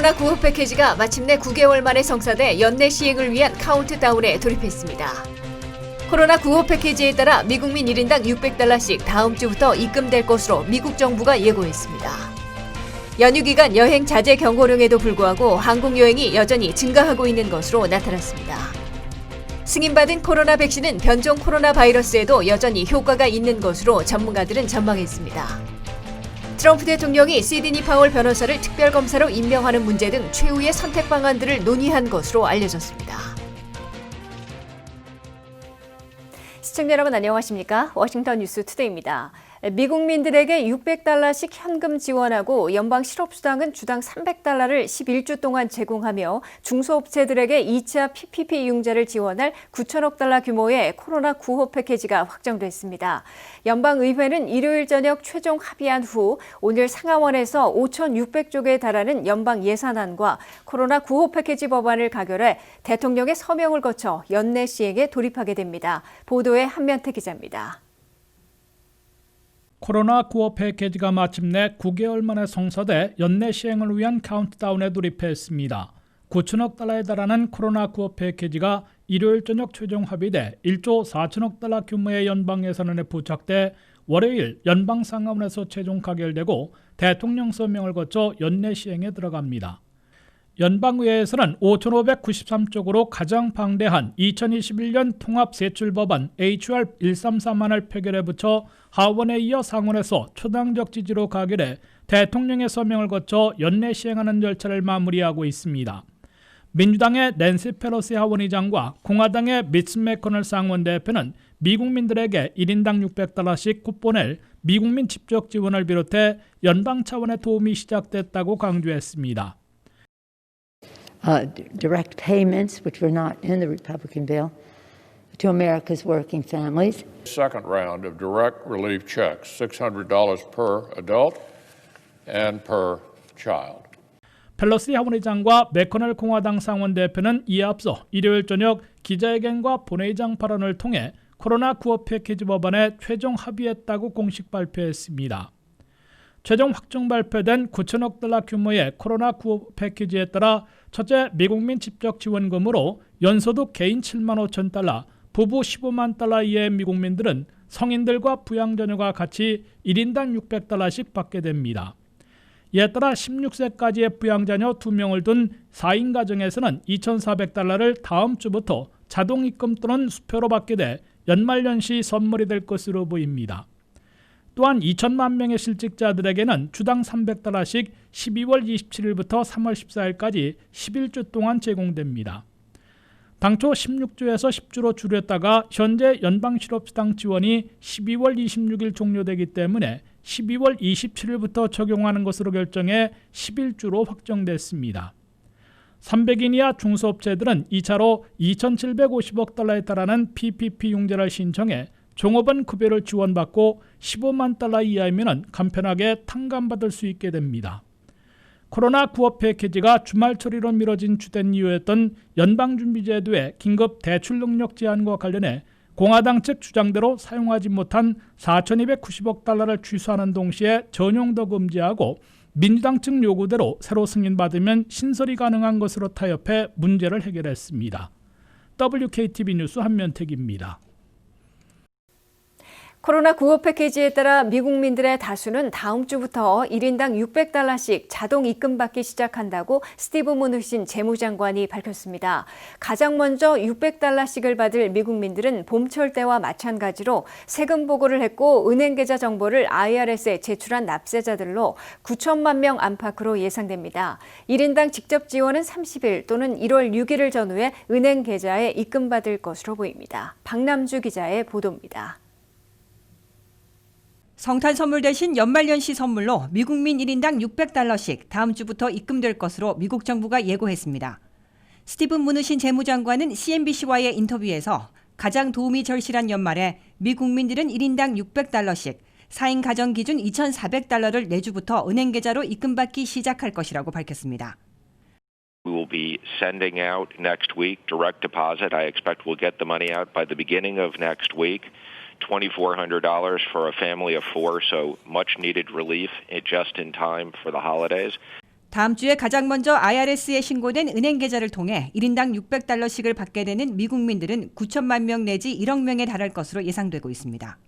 코로나 구호 패키지가 마침내 9개월 만에 성사돼 연내 시행을 위한 카운트다운에 돌입했습니다. 코로나 구호 패키지에 따라 미국민 1인당 600달러씩 다음 주부터 입금될 것으로 미국 정부가 예고했습니다. 연휴 기간 여행 자제 경고령에도 불구하고 항공 여행이 여전히 증가하고 있는 것으로 나타났습니다. 승인받은 코로나 백신은 변종 코로나 바이러스에도 여전히 효과가 있는 것으로 전문가들은 전망했습니다. 트럼프 대통령이 시드니 파월 변호사를 특별검사로 임명하는 문제 등 최후의 선택 방안들을 논의한 것으로 알려졌습니다. 시청자 여러분 안녕하십니까? 워싱턴 뉴스 투데이입니다. 미국민들에게 600달러씩 현금 지원하고 연방 실업수당은 주당 300달러를 11주 동안 제공하며 중소업체들에게 2차 PPP 융자를 지원할 9천억 달러 규모의 코로나 구호 패키지가 확정됐습니다. 연방의회는 일요일 저녁 최종 합의한 후 오늘 상하원에서 5,600조에 달하는 연방 예산안과 코로나 구호 패키지 법안을 가결해 대통령의 서명을 거쳐 연내 시행에 돌입하게 됩니다. 보도에 한면태 기자입니다. 코로나 구호 패키지가 마침내 9개월 만에 성사돼 연내 시행을 위한 카운트다운에 돌입했습니다. 9천억 달러에 달하는 코로나 구호 패키지가 일요일 저녁 최종 합의돼 1조 4천억 달러 규모의 연방 예산안에 부착돼 월요일 연방 상하원에서 최종 가결되고 대통령 서명을 거쳐 연내 시행에 들어갑니다. 연방의회에서는 5,593쪽으로 가장 방대한 2021년 통합세출법안 HR 133안을 표결에 붙여 하원에 이어 상원에서 초당적 지지로 가결해 대통령의 서명을 거쳐 연내 시행하는 절차를 마무리하고 있습니다. 민주당의 낸시 페로시 하원의장과 공화당의 미츠 매커널 상원 대표는 미국민들에게 1인당 600달러씩 쿠폰을 미국민 직접 지원을 비롯해 연방 차원의 도움이 시작됐다고 강조했습니다. Uh, direct payments, which were not in the Republican bill, to America's working families. Second round of direct relief checks, $600 per adult and per child. 펠로시 하원의장과 매커널 공화당 상원 대표는 이에 앞서 일요일 저녁 기자회견과 본회의장 발언을 통해 코로나 구호 패키지 법안에 최종 합의했다고 공식 발표했습니다. 최종 확정 발표된 9천억 달러 규모의 코로나 구호 패키지에 따라 첫째 미국민 직접 지원금으로 연소득 개인 7만 5천 달러, 부부 15만 달러 이하의 미국민들은 성인들과 부양자녀가 같이 1인당 600달러씩 받게 됩니다. 이에 따라 16세까지의 부양자녀 2명을 둔 4인 가정에서는 2,400달러를 다음 주부터 자동 입금 또는 수표로 받게 돼 연말연시 선물이 될 것으로 보입니다. 또한 2천만 명의 실직자들에게는 주당 300달러씩 12월 27일부터 3월 14일까지 11주 동안 제공됩니다. 당초 16주에서 10주로 줄였다가 현재 연방 실업수당 지원이 12월 26일 종료되기 때문에 12월 27일부터 적용하는 것으로 결정해 11주로 확정됐습니다. 300인 이하 중소업체들은 2차로 2,750억 달러에 달하는 PPP 융자를 신청해 종업원 급여를 지원받고 15만 달러 이하이면 간편하게 탕감받을 수 있게 됩니다. 코로나 구호 패키지가 주말 처리로 미뤄진 주된 이유였던 연방준비제도의 긴급 대출 능력 제한과 관련해 공화당 측 주장대로 사용하지 못한 4,290억 달러를 취소하는 동시에 전용도 금지하고 민주당 측 요구대로 새로 승인받으면 신설이 가능한 것으로 타협해 문제를 해결했습니다. WKTV 뉴스 한면택입니다. 코로나 구호 패키지에 따라 미국민들의 다수는 다음 주부터 1인당 600달러씩 자동 입금받기 시작한다고 스티브 무누신 재무장관이 밝혔습니다. 가장 먼저 600달러씩을 받을 미국민들은 봄철 때와 마찬가지로 세금 보고를 했고 은행 계좌 정보를 IRS에 제출한 납세자들로 9천만 명 안팎으로 예상됩니다. 1인당 직접 지원은 30일 또는 1월 6일을 전후에 은행 계좌에 입금받을 것으로 보입니다. 박남주 기자의 보도입니다. 성탄 선물 대신 연말연시 선물로 미국민 1인당 600달러씩 다음 주부터 입금될 것으로 미국 정부가 예고했습니다. 스티븐 무누신 재무장관은 CNBC와의 인터뷰에서 가장 도움이 절실한 연말에 미국민들은 1인당 600달러씩 4인 가정 기준 2,400달러를 내주부터 은행 계좌로 입금받기 시작할 것이라고 밝혔습니다. We will be sending out next week direct deposit. I expect we'll get the money out by the beginning of next week. $2,400 for a family of four, so much needed relief eh, just in time for the holidays. 다음 주에 가장 먼저 IRS에 신고된 은행 계좌를 통해 1인당 600달러씩을 받게 되는 미국민들은 9천만 명 내지 1억 명에 달할 것으로 예상되고 있습니다.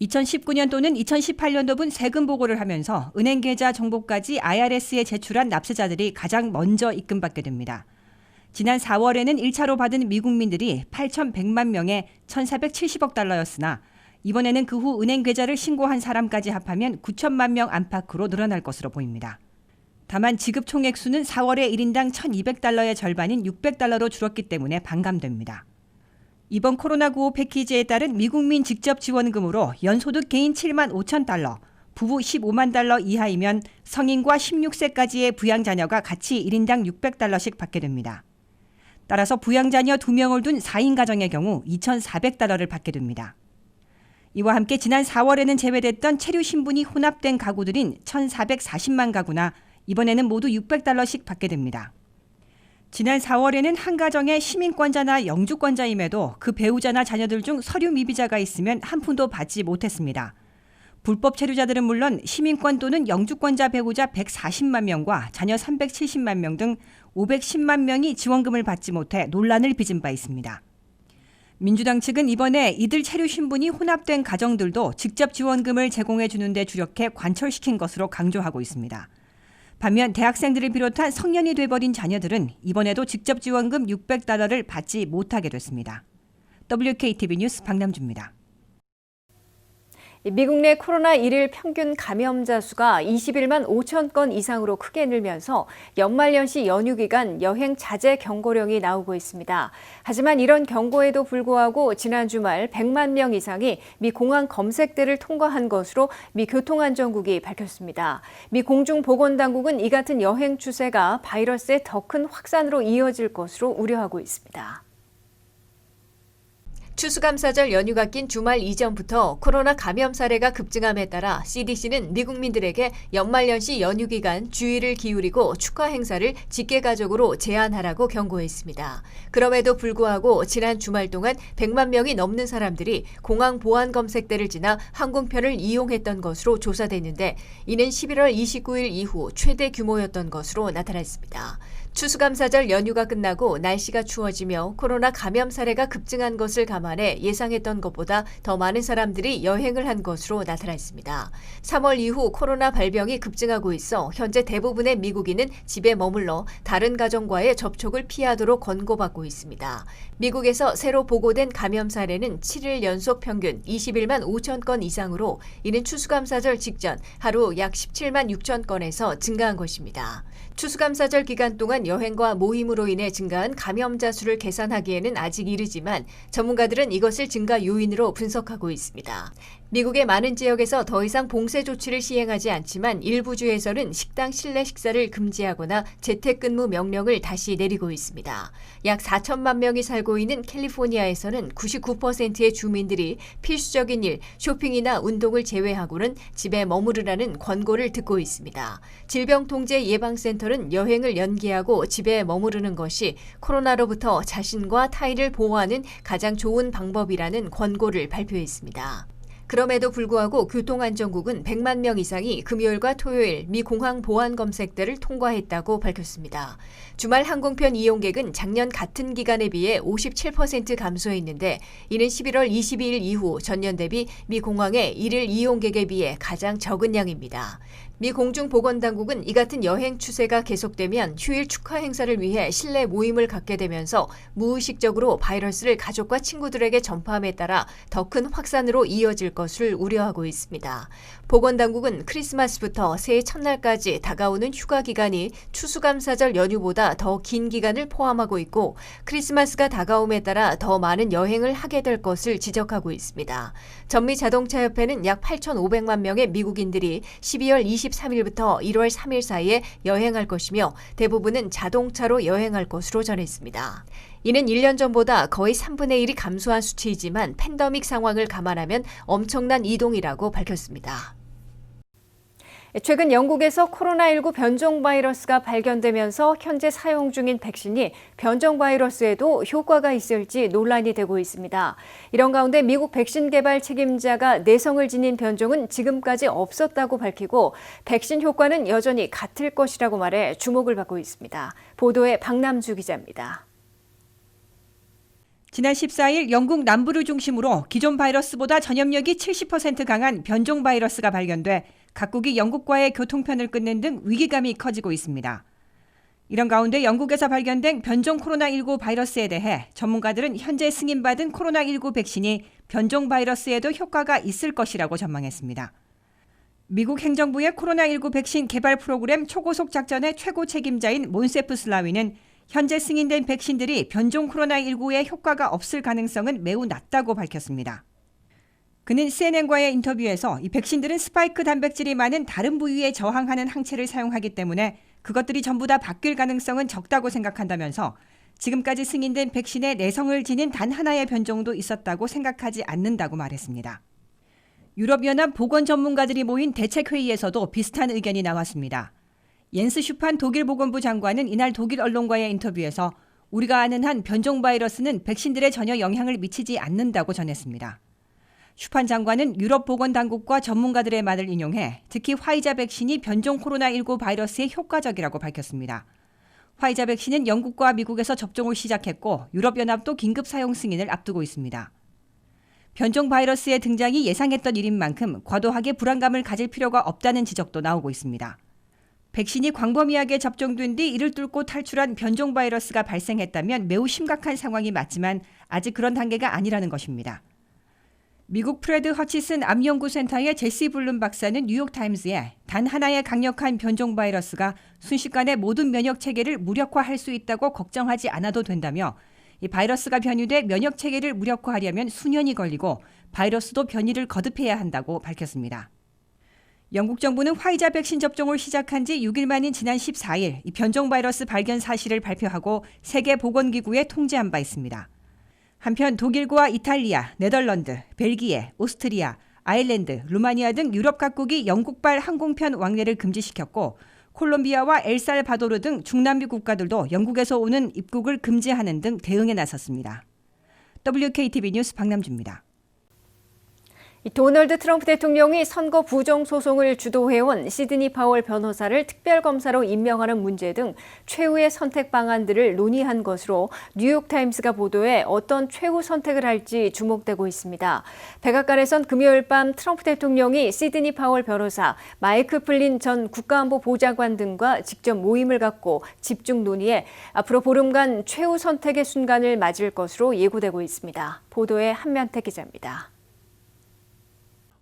2019년 또는 2018년도분 세금 보고를 하면서 은행 계좌 정보까지 IRS에 제출한 납세자들이 가장 먼저 입금받게 됩니다. 지난 4월에는 1차로 받은 미국민들이 8,100만 명에 1,470억 달러였으나 이번에는 그 후 은행 계좌를 신고한 사람까지 합하면 9천만 명 안팎으로 늘어날 것으로 보입니다. 다만 지급 총액 수는 4월에 1인당 1,200달러의 절반인 600달러로 줄었기 때문에 반감됩니다. 이번 코로나9 패키지에 따른 미국민 직접 지원금으로 연소득 개인 7만 5천 달러, 부부 15만 달러 이하이면 성인과 16세까지의 부양 자녀가 같이 1인당 600달러씩 받게 됩니다. 따라서 부양자녀 2명을 둔 4인 가정의 경우 2,400달러를 받게 됩니다. 이와 함께 지난 4월에는 제외됐던 체류 신분이 혼합된 가구들인 1,440만 가구나 이번에는 모두 600달러씩 받게 됩니다. 지난 4월에는 한 가정의 시민권자나 영주권자임에도 그 배우자나 자녀들 중 서류 미비자가 있으면 한 푼도 받지 못했습니다. 불법 체류자들은 물론 시민권 또는 영주권자 배우자 140만 명과 자녀 370만 명 등 510만 명이 지원금을 받지 못해 논란을 빚은 바 있습니다. 민주당 측은 이번에 이들 체류 신분이 혼합된 가정들도 직접 지원금을 제공해 주는데 주력해 관철시킨 것으로 강조하고 있습니다. 반면 대학생들을 비롯한 성년이 돼버린 자녀들은 이번에도 직접 지원금 600달러를 받지 못하게 됐습니다. WKTV 뉴스 박남주입니다. 미국 내 코로나 일일 평균 감염자 수가 21만 5천 건 이상으로 크게 늘면서 연말연시 연휴 기간 여행 자제 경고령이 나오고 있습니다. 하지만 이런 경고에도 불구하고 지난 주말 100만 명 이상이 미 공항 검색대를 통과한 것으로 미 교통안전국이 밝혔습니다. 미 공중보건당국은 이 같은 여행 추세가 바이러스의 더 큰 확산으로 이어질 것으로 우려하고 있습니다. 추수감사절 연휴가 낀 주말 이전부터 코로나 감염 사례가 급증함에 따라 CDC는 미국민들에게 연말연시 연휴 기간 주의를 기울이고 축하 행사를 직계가족으로 제한하라고 경고했습니다. 그럼에도 불구하고 지난 주말 동안 100만 명이 넘는 사람들이 공항 보안 검색대를 지나 항공편을 이용했던 것으로 조사됐는데 이는 11월 29일 이후 최대 규모였던 것으로 나타났습니다. 추수감사절 연휴가 끝나고 날씨가 추워지며 코로나 감염 사례가 급증한 것을 감안해 예상했던 것보다 더 많은 사람들이 여행을 한 것으로 나타났습니다. 3월 이후 코로나 발병이 급증하고 있어 현재 대부분의 미국인은 집에 머물러 다른 가정과의 접촉을 피하도록 권고받고 있습니다. 미국에서 새로 보고된 감염 사례는 7일 연속 평균 21만 5천 건 이상으로 이는 추수감사절 직전 하루 약 17만 6천 건에서 증가한 것입니다. 추수감사절 기간 동안 여행과 모임으로 인해 증가한 감염자 수를 계산하기에는 아직 이르지만 전문가들은 이것을 증가 요인으로 분석하고 있습니다. 미국의 많은 지역에서 더 이상 봉쇄 조치를 시행하지 않지만 일부 주에서는 식당 실내 식사를 금지하거나 재택근무 명령을 다시 내리고 있습니다. 약 4천만 명이 살고 있는 캘리포니아에서는 99%의 주민들이 필수적인 일, 쇼핑이나 운동을 제외하고는 집에 머무르라는 권고를 듣고 있습니다. 질병통제예방센터는 여행을 연기하고 집에 머무르는 것이 코로나로부터 자신과 타인을 보호하는 가장 좋은 방법이라는 권고를 발표했습니다. 그럼에도 불구하고 교통안전국은 100만 명 이상이 금요일과 토요일 미 공항 보안 검색대를 통과했다고 밝혔습니다. 주말 항공편 이용객은 작년 같은 기간에 비해 57% 감소했는데 이는 11월 22일 이후 전년 대비 미 공항의 일일 이용객에 비해 가장 적은 양입니다. 미 공중보건당국은 이 같은 여행 추세가 계속되면 휴일 축하 행사를 위해 실내 모임을 갖게 되면서 무의식적으로 바이러스를 가족과 친구들에게 전파함에 따라 더 큰 확산으로 이어질 것을 우려하고 있습니다. 보건당국은 크리스마스부터 새해 첫날까지 다가오는 휴가 기간이 추수감사절 연휴보다 더 긴 기간을 포함하고 있고 크리스마스가 다가옴에 따라 더 많은 여행을 하게 될 것을 지적하고 있습니다. 전미 자동차협회는 약 8,500만 명의 미국인들이 12월 23일부터 1월 3일 사이에 여행할 것이며 대부분은 자동차로 여행할 것으로 전했습니다. 이는 1년 전보다 거의 3분의 1이 감소한 수치이지만 팬데믹 상황을 감안하면 엄청난 이동이라고 밝혔습니다. 최근 영국에서 코로나19 변종 바이러스가 발견되면서 현재 사용 중인 백신이 변종 바이러스에도 효과가 있을지 논란이 되고 있습니다. 이런 가운데 미국 백신 개발 책임자가 내성을 지닌 변종은 지금까지 없었다고 밝히고 백신 효과는 여전히 같을 것이라고 말해 주목을 받고 있습니다. 보도에 박남주 기자입니다. 지난 14일 영국 남부를 중심으로 기존 바이러스보다 전염력이 70% 강한 변종 바이러스가 발견돼 각국이 영국과의 교통편을 끊는 등 위기감이 커지고 있습니다. 이런 가운데 영국에서 발견된 변종 코로나19 바이러스에 대해 전문가들은 현재 승인받은 코로나19 백신이 변종 바이러스에도 효과가 있을 것이라고 전망했습니다. 미국 행정부의 코로나19 백신 개발 프로그램 초고속 작전의 최고 책임자인 몬세프 슬라위는 현재 승인된 백신들이 변종 코로나19에 효과가 없을 가능성은 매우 낮다고 밝혔습니다. 그는 CNN과의 인터뷰에서 이 백신들은 스파이크 단백질이 많은 다른 부위에 저항하는 항체를 사용하기 때문에 그것들이 전부 다 바뀔 가능성은 적다고 생각한다면서 지금까지 승인된 백신의 내성을 지닌 단 하나의 변종도 있었다고 생각하지 않는다고 말했습니다. 유럽연합 보건 전문가들이 모인 대책회의에서도 비슷한 의견이 나왔습니다. 옌스 슈판 독일 보건부 장관은 이날 독일 언론과의 인터뷰에서 우리가 아는 한 변종 바이러스는 백신들에 전혀 영향을 미치지 않는다고 전했습니다. 슈판 장관은 유럽 보건 당국과 전문가들의 말을 인용해 특히 화이자 백신이 변종 코로나19 바이러스에 효과적이라고 밝혔습니다. 화이자 백신은 영국과 미국에서 접종을 시작했고 유럽연합도 긴급 사용 승인을 앞두고 있습니다. 변종 바이러스의 등장이 예상했던 일인 만큼 과도하게 불안감을 가질 필요가 없다는 지적도 나오고 있습니다. 백신이 광범위하게 접종된 뒤 이를 뚫고 탈출한 변종 바이러스가 발생했다면 매우 심각한 상황이 맞지만 아직 그런 단계가 아니라는 것입니다. 미국 프레드 허치슨 암연구센터의 제시 블룸 박사는 뉴욕타임즈에 단 하나의 강력한 변종 바이러스가 순식간에 모든 면역 체계를 무력화할 수 있다고 걱정하지 않아도 된다며 이 바이러스가 변이돼 면역 체계를 무력화하려면 수년이 걸리고 바이러스도 변이를 거듭해야 한다고 밝혔습니다. 영국 정부는 화이자 백신 접종을 시작한 지 6일 만인 지난 14일 이 변종 바이러스 발견 사실을 발표하고 세계 보건기구에 통지한 바 있습니다. 한편 독일과 이탈리아, 네덜란드, 벨기에, 오스트리아, 아일랜드, 루마니아 등 유럽 각국이 영국발 항공편 왕래를 금지시켰고 콜롬비아와 엘살바도르 등 중남미 국가들도 영국에서 오는 입국을 금지하는 등 대응에 나섰습니다. WKTV 뉴스 박남주입니다. 이 도널드 트럼프 대통령이 선거 부정 소송을 주도해온 시드니 파월 변호사를 특별검사로 임명하는 문제 등 최후의 선택 방안들을 논의한 것으로 뉴욕타임스가 보도해 어떤 최후 선택을 할지 주목되고 있습니다. 백악관에선 금요일 밤 트럼프 대통령이 시드니 파월 변호사, 마이크 플린 전 국가안보 보좌관 등과 직접 모임을 갖고 집중 논의해 앞으로 보름간 최후 선택의 순간을 맞을 것으로 예고되고 있습니다. 보도에 한면태 기자입니다.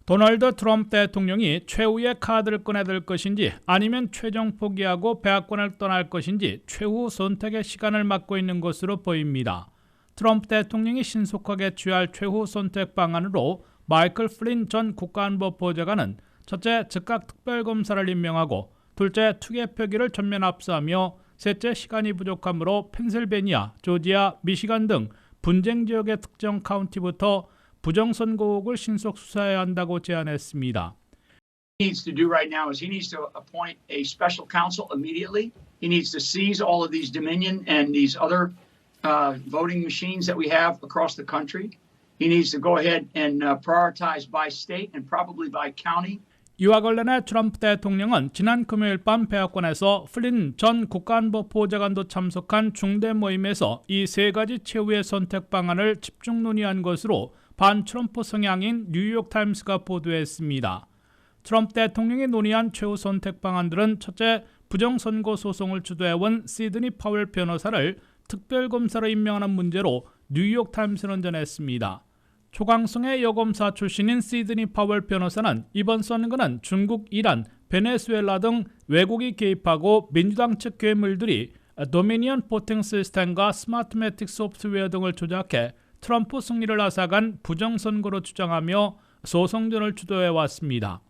도널드 트럼프 대통령이 최후의 카드를 꺼내들 것인지 아니면 최종 포기하고 백악관을 떠날 것인지 최후 선택의 시간을 맞고 있는 것으로 보입니다. 트럼프 대통령이 신속하게 취할 최후 선택 방안으로 마이클 플린 전 국가안보 보좌관은 첫째 즉각 특별검사를 임명하고 둘째 투개 표기를 전면 압수하며 셋째 시간이 부족하므로 펜실베니아, 조지아, 미시간 등 분쟁 지역의 특정 카운티부터 부정선거 의혹을 신속 수사해야 한다고 제안했습니다. needs to do right now is he needs to appoint a special counsel immediately. He needs to seize all of these Dominion and these other uh, voting machines that we have across the country. He needs to go ahead and uh, prioritize by state and probably by county. 이와 관련해 트럼프 대통령은 지난 금요일 밤 백악관에서 플린 전 국가안보 보좌관도 참석한 중대 모임에서 이 세 가지 최후의 선택 방안을 집중 논의한 것으로 반 트럼프 성향인 뉴욕타임스가 보도했습니다. 트럼프 대통령이 논의한 최후 선택 방안들은 첫째, 부정선거 소송을 주도해온 시드니 파웰 변호사를 특별검사로 임명하는 문제로 뉴욕타임스는 전했습니다. 초강성의 여검사 출신인 시드니 파웰 변호사는 이번 선거는 중국, 이란, 베네수엘라 등 외국이 개입하고 민주당 측 괴물들이 도미니언 포팅 시스템과 스마트매틱 소프트웨어 등을 조작해 트럼프 승리를 앗아간 부정선거로 주장하며 소송전을 주도해 왔습니다.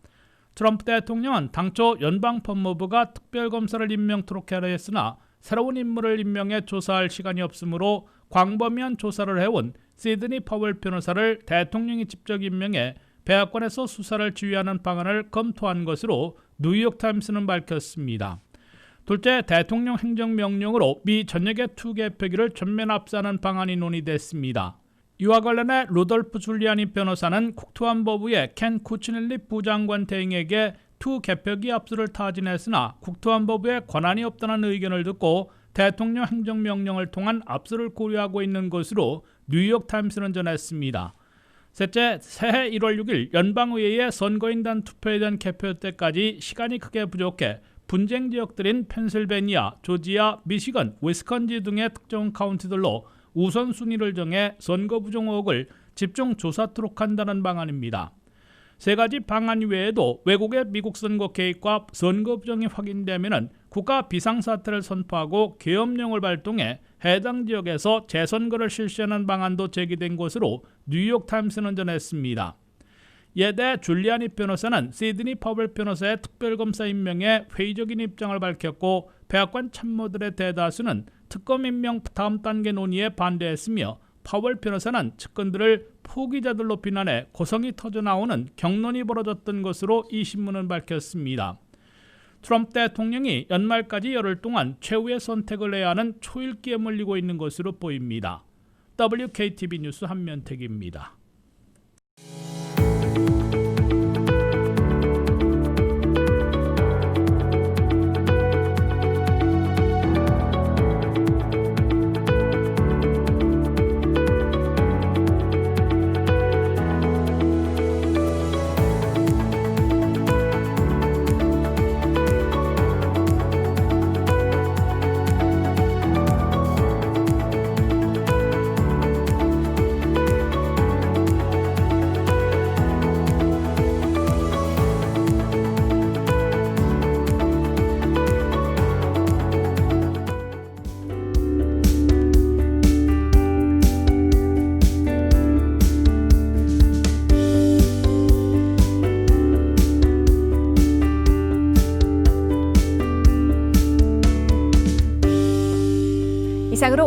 트럼프 대통령은 당초 연방법무부가 특별검사를 임명토록 하려 했으나 새로운 인물을 임명해 조사할 시간이 없으므로 광범위한 조사를 해온 시드니 파웰 변호사를 대통령이 직접 임명해 백악관에서 수사를 지휘하는 방안을 검토한 것으로 뉴욕타임스는 밝혔습니다. 둘째, 대통령 행정명령으로 미 전역의 투 개표기를 전면 압수하는 방안이 논의됐습니다. 이와 관련해 루돌프 줄리아니 변호사는 국토안보부의 켄 쿠치넬리 부장관 대행에게 투 개표기 압수를 타진했으나 국토안보부에 권한이 없다는 의견을 듣고 대통령 행정명령을 통한 압수를 고려하고 있는 것으로 뉴욕타임스는 전했습니다. 셋째, 새해 1월 6일 연방의회의 선거인단 투표에 대한 개표 때까지 시간이 크게 부족해 분쟁 지역들인 펜실베니아, 조지아, 미시건, 위스컨지 등의 특정 카운티들로 우선순위를 정해 선거 부정 의혹을 집중 조사토록 한다는 방안입니다. 세 가지 방안 외에도 외국의 미국 선거 개입과 선거 부정이 확인되면 국가 비상사태를 선포하고 계엄령을 발동해 해당 지역에서 재선거를 실시하는 방안도 제기된 것으로 뉴욕타임스는 전했습니다. 예대 줄리아니 변호사는 시드니 파벌 변호사의 특별검사 임명에 회의적인 입장을 밝혔고 백악관 참모들의 대다수는 특검 임명 다음 단계 논의에 반대했으며 파월 변호사는 측근들을 포기자들로 비난해 고성이 터져나오는 경론이 벌어졌던 것으로 이 신문은 밝혔습니다. 트럼프 대통령이 연말까지 열흘 동안 최후의 선택을 해야 하는 초일기에 몰리고 있는 것으로 보입니다. WKTV 뉴스 한면택입니다.